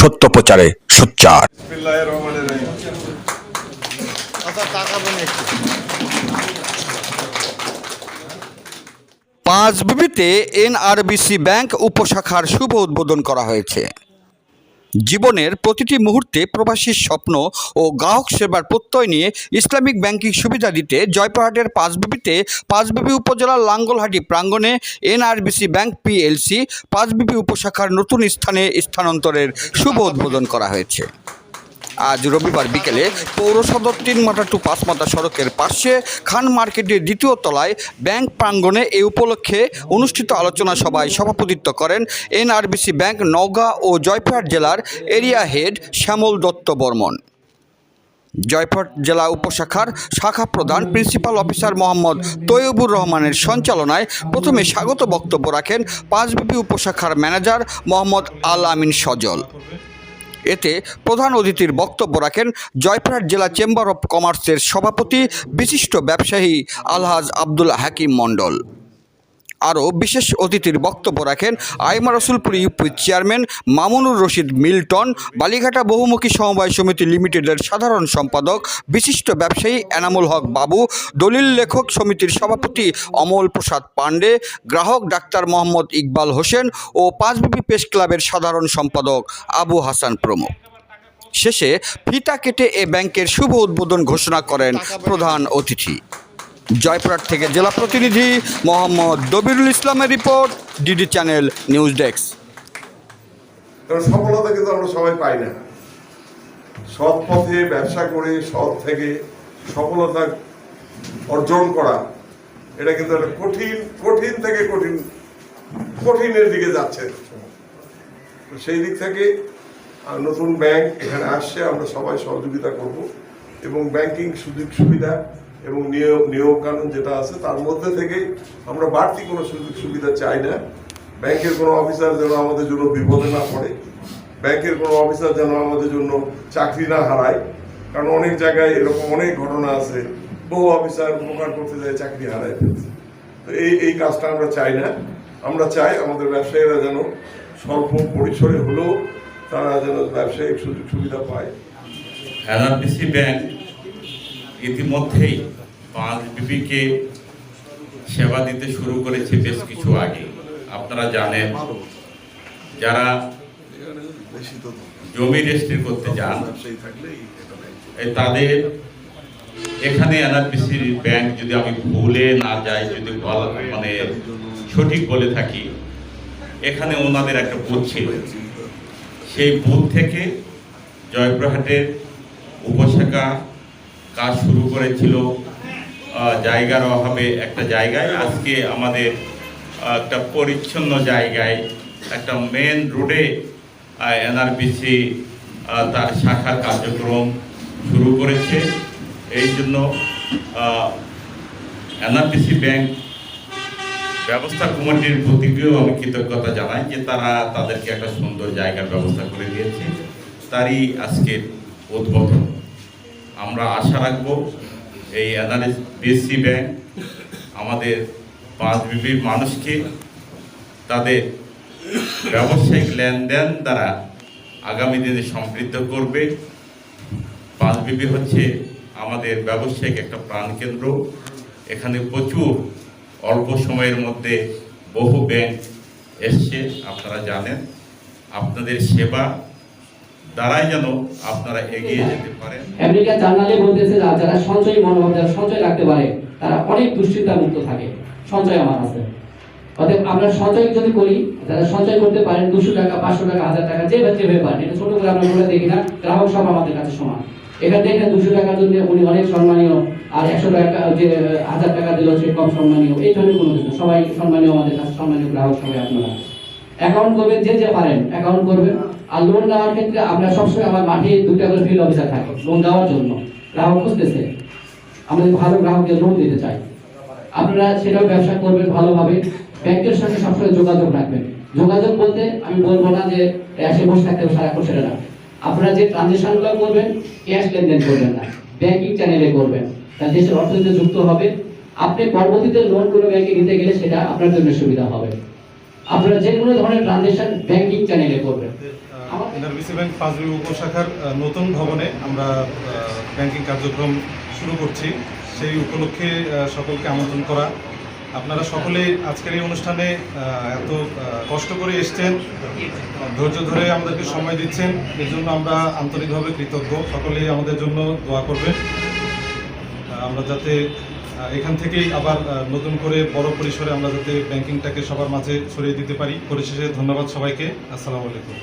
সত্য প্রচারে সোচ্চার বিসমিল্লাহির রহমানির রহিম। আচ্ছা তাকাবেন একটু পাঁচ বিবিতে এনআরবিসি ব্যাংক উপশাখার শুভ উদ্বোধন করা হয়েছে জীবনের প্রতিটি মুহূর্তে প্রবাসীর স্বপ্ন ও গ্রাহক সেবার প্রত্যয় নিয়ে ইসলামিক ব্যাংকিং সুবিধা দিতে জয়পুরহাটের পাঁচবিবিতে পাঁচবিবি উপজেলার লাঙ্গলহাটি প্রাঙ্গণে এনআরবিসি ব্যাংক পিএলসি, পাঁচবিবি উপশাখার নতুন স্থানে স্থানান্তরের শুভ উদ্বোধন করা হয়েছে। আজ রবিবার বিকেলে পৌর সদর তিন মাথা টু পাঁচ মাথা সড়কের পাশে খান মার্কেটের দ্বিতীয় তলায় ব্যাংক প্রাঙ্গণে এই উপলক্ষে অনুষ্ঠিত আলোচনা সভায় সভাপতিত্ব করেন এনআরবিসি ব্যাংক নওগাঁ ও জয়পুরহাট জেলার এরিয়া হেড শ্যামল দত্ত বর্মন। জয়পুরহাট জেলা উপশাখার শাখা প্রধান প্রিন্সিপাল অফিসার মোহাম্মদ তৈয়বুর রহমানের সঞ্চালনায় প্রথমে স্বাগত বক্তব্য রাখেন পাঁচবিবি উপশাখার ম্যানেজার মোহাম্মদ আল আমিন সজল। এতে প্রধান অতিথির বক্তব্য রাখেন জয়পুরহাট জেলা চেম্বার অব কমার্সের সভাপতি, বিশিষ্ট ব্যবসায়ী আলহাজ আব্দুল হাকিম মণ্ডল। আরও বিশেষ অতিথির বক্তব্য রাখেন আইমা রসুলপুর ইউপির চেয়ারম্যান মামুনুর রশিদ মিল্টন, বালিঘাটা বহুমুখী সমবায় সমিতি লিমিটেডের সাধারণ সম্পাদক, বিশিষ্ট ব্যবসায়ী এনামুল হক বাবু, দলিল লেখক সমিতির সভাপতি অমল প্রসাদ পাণ্ডে, গ্রাহক ডাক্তার মোহাম্মদ ইকবাল হোসেন ও পাঁচবিবি প্রেস ক্লাবের সাধারণ সম্পাদক আবু হাসান প্রমুখ। শেষে ফিতা কেটে এ ব্যাংকের শুভ উদ্বোধন ঘোষণা করেন প্রধান অতিথি। জয়পুরহাট থেকে জেলা প্রতিনিধি মোহাম্মদ দবিরুল ইসলামের report, DD channel news desk. সফলতা কিন্তু আমরা সবাই পাই না। সৎ পথে ব্যবসা করে, সৎ থেকে সফলতা অর্জন করা, এটা কিন্তু একটা কঠিন কঠিন থেকে কঠিন, কঠিনের দিকে যাচ্ছে। সেই দিক থেকে নতুন ব্যাংক এখানে আসছে, আমরা সবাই সহযোগিতা করব। এবং ব্যাংকিং সুযোগ সুবিধা এবং নিয়োগ কানুন যেটা আছে, তার মধ্যে থেকে আমরা বাড়তি কোনো সুযোগ সুবিধা চাই না। ব্যাংকের কোনো অফিসার যেন আমাদের জন্য বিপদে না পড়ে। ব্যাংকের কোনো অফিসার যেন আমাদের জন্য চাকরি না হারায়। কারণ অনেক জায়গায় এরকম অনেক ঘটনা আছে। বহু অফিসার উপকার করতে যায়, চাকরি হারায় ফেলছে। তো এই এই কাজটা আমরা চাই না। আমরা চাই আমাদের ব্যবসায়ীরা যেন স্বল্প পরিসরে হলেও তারা যেন ব্যবসায়িক সুযোগ সুবিধা পায়। এনআরবিসি ব্যাংক ইতিমধ্যেই পাঁচ বিবিকে সেবা দিতে শুরু করেছে বেশ কিছু আগে। আপনারা জানেন, যারা জমি রেজিস্ট্রি করতে যান তাদের এখানে এনআরবিসির ব্যাংক যদি আমি ভুলে না যাই, যদি মানে সঠিক বলে থাকি, এখানে ওনাদের একটা বুথ ছিল। সেই বুথ থেকে জয়পুরহাটের উপশাখা কাজ শুরু করেছিল। জায়গার অভাবে একটা জায়গায়। আজকে আমাদের একটা পরিচ্ছন্ন জায়গায়, একটা মেন রোডে এনআরবিসি তার শাখার কার্যক্রম শুরু করেছে। এই জন্য এনআরবিসি ব্যাংক ব্যবস্থা কমিটির প্রতিকেও আমি কৃতজ্ঞতা জানাই যে তারা তাদেরকে একটা সুন্দর জায়গার ব্যবস্থা করে দিয়েছে। তারই আজকের উদ্বোধন। আমরা আশা রাখব এই এনআরএস বিএসসি ব্যাংক আমাদের পাঁচ বিবির মানুষকে তাদের ব্যবসায়িক লেনদেন দ্বারা আগামী দিনে সমৃদ্ধ করবে। পাঁচ বিবি হচ্ছে আমাদের ব্যবসায়িক একটা প্রাণকেন্দ্র। এখানে প্রচুর অল্প সময়ের মধ্যে বহু ব্যাংক এসছে, আপনারা জানেন। আপনাদের সেবা দ্বারাই যেন আপনারা এগিয়ে যেতে পারেন। আমেরিকা জার্নালে বলতেছে যারা সঞ্চয় মনোভাব, যারা সঞ্চয় রাখতে পারে, তারা অনেক দুশ্চিন্তা মুক্ত থাকে। সঞ্চয় আমার আছে। অতএব আমরা সঞ্চয় যদি করি, যারা সঞ্চয় করতে পারেন, দুশো টাকা, পাঁচশো টাকা, হাজার টাকা, যে যেভাবে পারেন, এটা ছোট করে আমরা বলে দেখি না, গ্রাহক সব আমাদের কাছে সমান। এখানে দেখেন দুশো টাকার জন্য উনি অনেক সম্মানীয়, আর একশো টাকা, যে, হাজার টাকা দিল সে কম সম্মানীয়। এই ধরনের কোনো কিছু সবাই সম্মানীয় আমাদের কাছে, সম্মানীয় গ্রাহক সবাই আপনারা। অ্যাকাউন্ট করবেন যে যে পারেন, অ্যাকাউন্ট করবেন। আর লোন নেওয়ার ক্ষেত্রে আমরা সবসময় আমার মাঠে দুটা করে ফিল্ড অফিসার থাকে লোন দেওয়ার জন্য। গ্রাহক খুঁজতেছে আমাদের ভালো গ্রাহককে লোন দিতে চাই। আপনারা সেটাও ব্যবসা করবেন ভালোভাবে। ব্যাংকের সঙ্গে সবসময় যোগাযোগ রাখবেন। যোগাযোগ বলতে আমি বলব না যে ক্যাশে বসে থাকতে হবে, সারাক্ষণ সেটা না। আপনারা যে ট্রানজেকশনগুলো করবেন ক্যাশ লেনদেন করবেন না। ব্যাংকিং চ্যানেলে করবেন। তা দেশের অর্থনীতিতে যুক্ত হবে। আপনি পরবর্তীতে লোন কোনো ব্যাংকে নিতে গেলে সেটা আপনার জন্য সুবিধা হবে। আপনারা যে কোনো ধরনের ট্রানজেকশন ব্যাংকিং চ্যানেলে করবেন। এনআরবিসি ব্যাংক উপশাখার নতুন ভবনে আমরা ব্যাংকিং কার্যক্রম শুরু করছি। সেই উপলক্ষে সকলকে আমন্ত্রণ করা। আপনারা সকলেই আজকের এই অনুষ্ঠানে এত কষ্ট করে এসছেন, ধৈর্য ধরে আমাদেরকে সময় দিচ্ছেন এর জন্য আমরা আন্তরিকভাবে কৃতজ্ঞ। সকলেই আমাদের জন্য দোয়া করবেন। আমরা যাতে এখান থেকেই আবার নতুন করে বড় পরিসরে আমরা যাতে ব্যাংকিংটাকে সবার মাঝে ছড়িয়ে দিতে পারি। পরিশেষে ধন্যবাদ সবাইকে। আসসালামু আলাইকুম।